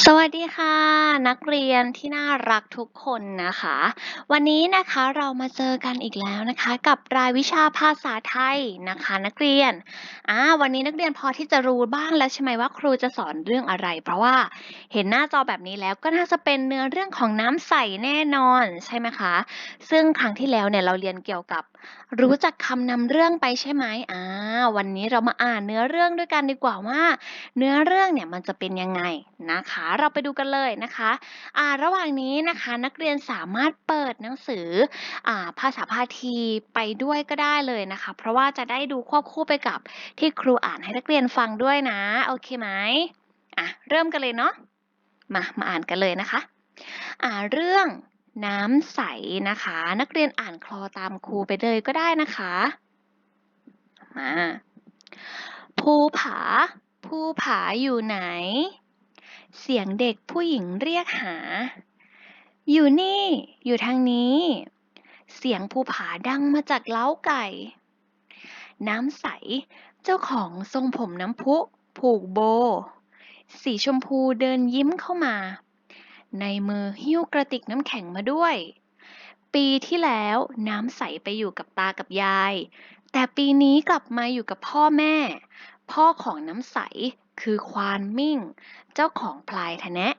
สวัสดีค่ะ นักเรียนที่น่ารักทุกคนนะคะ วันนี้นะคะเรามาเจอกันอีกแล้วนะคะ กับรายวิชาภาษาไทยนะคะ นักเรียนอ่าวันนี้นักเรียนพอที่จะรู้บ้างแล้วใช่ไหมว่าครูจะสอนเรื่องอะไร เพราะว่าเห็นหน้าจอแบบนี้แล้วก็น่าจะเป็นเนื้อเรื่องของน้ำใสแน่นอนใช่ไหมคะ ซึ่งครั้งที่แล้วเนี่ยเราเรียนเกี่ยวกับรู้จักคำนำเรื่องไปใช่ไหมอ่าวันนี้เรามาอ่านเนื้อเรื่องด้วยกันดีกว่าว่า เนื้อเรื่องเนี่ยมันจะเป็นยังไงนะคะเราไปดูกันเลยนะคะอ่าระหว่างนี้นะคะนักเรียนสามารถเปิดหนังสืออ่าภาษาพาทีไปด้วยก็ได้เลยนะคะ เพราะว่าจะได้ดูควบคู่ไปกับที่ครูอ่านให้นักเรียนฟังด้วยนะ โอเคไหมอะเริ่มกันเลยเนาะมามาอ่านกันเลยนะคะอ่าเรื่องน้ำใสนะคะ นักเรียนอ่านคลอตามครูไปเลยก็ได้นะคะมาภูผาภูผาอยู่ไหน เสียงเด็กผู้หญิงเรียกหา อยู่นี่ อยู่ทางนี้ เสียงภูผาดังมาจากเล้าไก่ น้ำใส เจ้าของทรงผมน้ำพุ ผูกโบ สีชมพูเดินยิ้มเข้ามา ในมือหิ้วกระติกน้ำแข็งมาด้วย ปีที่แล้วน้ำใสไปอยู่กับตากับยาย แต่ปีนี้กลับมาอยู่กับพ่อแม่ พ่อของน้ำใส คือควานมิ่ง เจ้าของพลายทะแนะ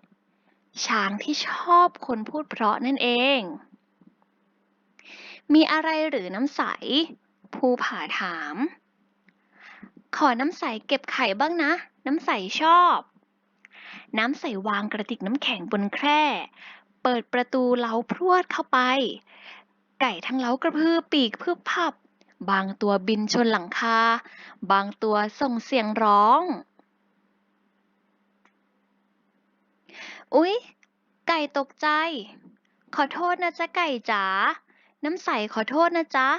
ช้างที่ชอบคนพูดเพราะนั่นเอง มีอะไรหรือน้ำใส ภูผาถาม ขอน้ำใสเก็บไข่บ้างนะ น้ำใสชอบ น้ำใสวางกระติกน้ำแข็งบนแคร่ เปิดประตูเล้าพรวดเข้าไป ไก่ทั้งเล้ากระพือปีกพึบพับบางตัวบินชนหลังคา บางตัวส่งเสียงร้อง อุ๊ย ไก่ตกใจ ขอโทษนะจ๊ะไก่จ๋า น้ำใสขอโทษนะจ๊ะ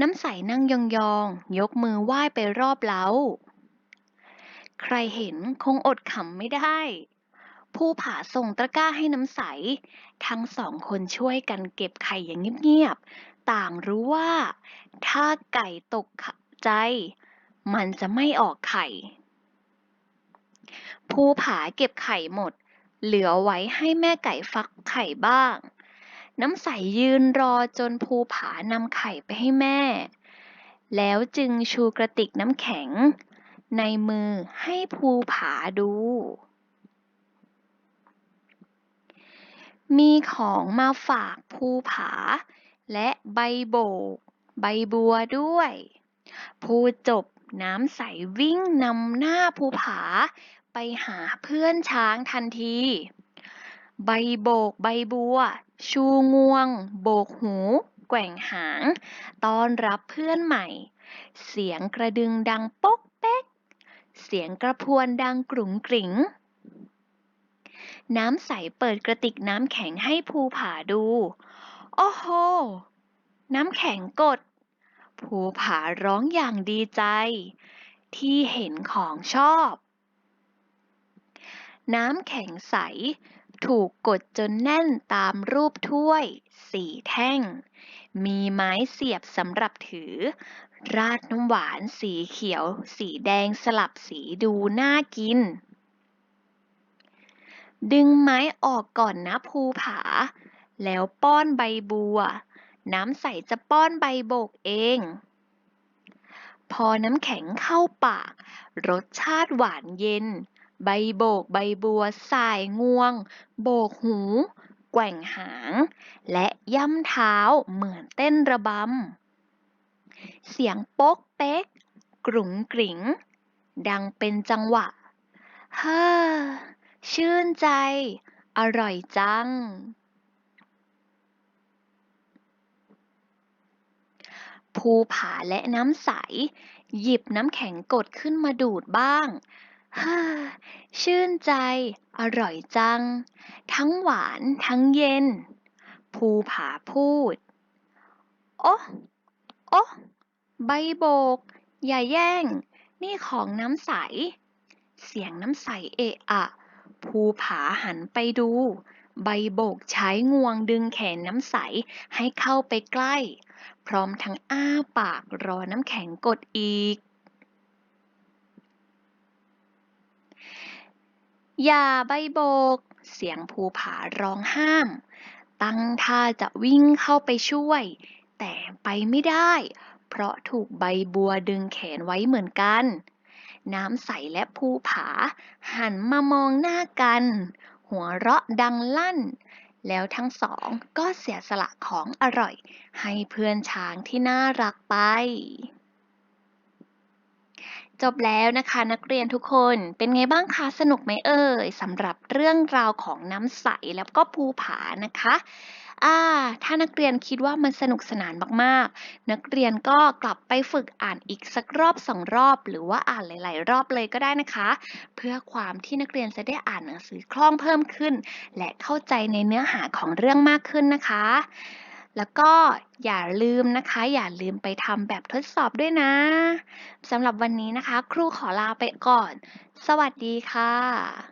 น้ำใสนั่งยองๆ ยกมือไหว้ไปรอบเล้า ใครเห็นคงอดขำไม่ได้ ผู้ผาส่งตะกร้าให้น้ำใส ทั้งสองคนช่วยกันเก็บไข่อย่างเงียบๆ ต่างรู้ว่า ถ้าไก่ตกใจ มันจะไม่ออกไข่ภูผาเก็บไข่หมด เหลือไว้ให้แม่ไก่ฟักไข่บ้าง น้ำใสยืนรอจนภูผานำไข่ไปให้แม่ แล้วจึงชูกระติกน้ำแข็ง ในมือให้ภูผาดู มีของมาฝากภูผา และใบโบก ใบบัวด้วยพูจบน้ำใสวิ่งนำหน้าภูผา ไปหาเพื่อนช้างทันที ใบโบกใบบัว ชูงวง โบกหู แกว่งหาง ต้อนรับเพื่อนใหม่ เสียงกระดึงดังป๊กเป๊ก เสียงกระพวนดังกรุ่งกริ่งน้ำใสเปิดกระติกน้ำแข็งให้ภูผาดู โอ้โห น้ำแข็งกด ภูผาร้องอย่างดีใจ ที่เห็นของชอบ น้ำแข็งใส ถูกกดจนแน่นตามรูปถ้วยสี่แท่ง มีไม้เสียบสำหรับถือ ราดน้ำหวานสีเขียว สีแดงสลับสีดูน่ากิน ดึงไม้ออกก่อนนะภูผา แล้วป้อนใบบัว น้ำใสจะป้อนใบโบกเองพอน้ำแข็งเข้าปาก รสชาติหวานเย็น ใบโบก ใบบัว สายงวง โบกหู แกว่งหาง และย่ำเท้าเหมือนเต้นระบำ เสียงโป๊กเป๊ก กรุ๋งกริ๋ง ดังเป็นจังหวะ เฮ้อ ชื่นใจ อร่อยจังภูผาและน้ำใส หยิบน้ำแข็งกดขึ้นมาดูดบ้าง ฮ้อชื่นใจ อร่อยจัง ทั้งหวานทั้งเย็น ภูผาพูด โอ๊ะ โอ๊ะ ใบโบก อย่าแย่ง นี่ของน้ำใส เสียงน้ำใสเอะอะ ภูผาหันไปดู ใบโบกใช้งวงดึงแขนน้ำใสให้เข้าไปใกล้ พร้อมทั้งอ้าปากรอน้ำแข็งกดอีก อย่าใบโบก เสียงภูผาร้องห้าม ตั้งท่าจะวิ่งเข้าไปช่วย แต่ไปไม่ได้ เพราะถูกใบบัวดึงแขนไว้เหมือนกัน น้ำใสและภูผา หันมามองหน้ากัน หัวเราะดังลั่น แล้วทั้งสองก็เสียสละของอร่อย ให้เพื่อนช้างที่น่ารักไป จบแล้วนะคะนักเรียนทุกคนเป็นไงบ้างคะสนุกไหมเอ่ยสำหรับเรื่องราวของน้ำใสแล้วก็ภูผานะคะอ่าถ้านักเรียนคิดว่ามันสนุกสนานมากๆ นักเรียนก็กลับไปฝึกอ่านอีกสักรอบสองรอบ หรือว่าอ่านหลาย ๆ รอบเลยก็ได้นะคะ เพื่อความที่นักเรียนจะได้อ่านหนังสือคล่องเพิ่มขึ้น และเข้าใจในเนื้อหาของเรื่องมากขึ้นนะคะ แล้วก็อย่าลืมนะคะ อย่าลืมไปทำแบบทดสอบด้วยนะสำหรับวันนี้นะคะ ครูขอลาไปก่อน สวัสดีค่ะ